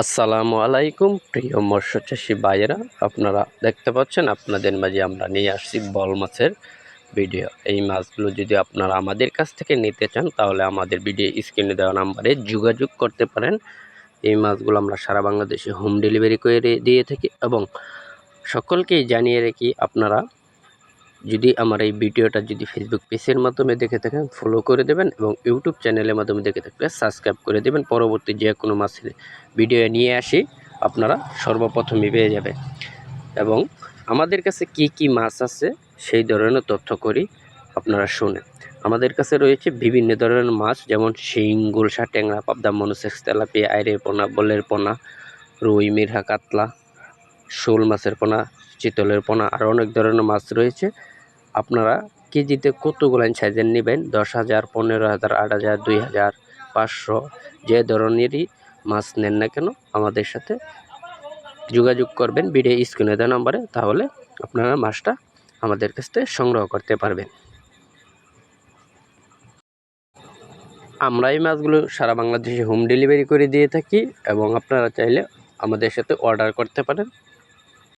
আসসালামু আলাইকুম, প্রিয় মৎস্য চাষী ভাইয়েরা। আপনারা দেখতে পাচ্ছেন, আপনাদের মাঝে আমরা নিয়ে আসছি বল মাছের ভিডিও। এই মাছগুলো যদি আপনারা আমাদের কাছ থেকে নিতে চান, তাহলে আমাদের ভিডিও স্ক্রিনে দেওয়া নাম্বারে যোগাযোগ করতে পারেন। এই মাছগুলো আমরা সারা বাংলাদেশে হোম ডেলিভারি করে দিয়ে থাকি এবং সকলকেই জানিয়ে রাখি, আপনারা যদি আমার এই ভিডিওটা যদি ফেসবুক পেজের মাধ্যমে দেখে থাকেন ফলো করে দেবেন এবং ইউটিউব চ্যানেলের মাধ্যমে দেখে থাকলে সাবস্ক্রাইব করে দেবেন। পরবর্তী যে কোনো মাসের ভিডিও নিয়ে আসি, আপনারা সর্বপ্রথমই পেয়ে যাবেন। এবং আমাদের কাছে কি কি মাছ আছে, সেই ধরনের তথ্য করি আপনারা শুনেন। আমাদের কাছে রয়েছে বিভিন্ন ধরনের মাছ, যেমন শিং, গুলশা ট্যাংরা, পাবদা, মনুসেক্স, তেলাপিয়া আইরের পোনা, বলের পোনা, রুই, মিরহা, কাতলা, শোল মাছের পোনা চিতলের পোনা আর অনেক ধরনের মাছ রয়েছে। আপনারা কেজিতে কতগুলো সাইজের নেবেন? দশ হাজার, পনেরো হাজার, আট হাজার, দুই হাজার, পাঁচশো, যে ধরনেরই মাছ নেন না কেন আমাদের সাথে যোগাযোগ করবেন ভিডিও স্ক্রিনে দেওয়া নাম্বারে, তাহলে আপনারা মাছটা আমাদের কাছ থেকে সংগ্রহ করতে পারবেন। আমরা এই মাছগুলো সারা বাংলাদেশে হোম ডেলিভারি করে দিয়ে থাকি এবং আপনারা চাইলে আমাদের সাথে অর্ডার করতে পারেন।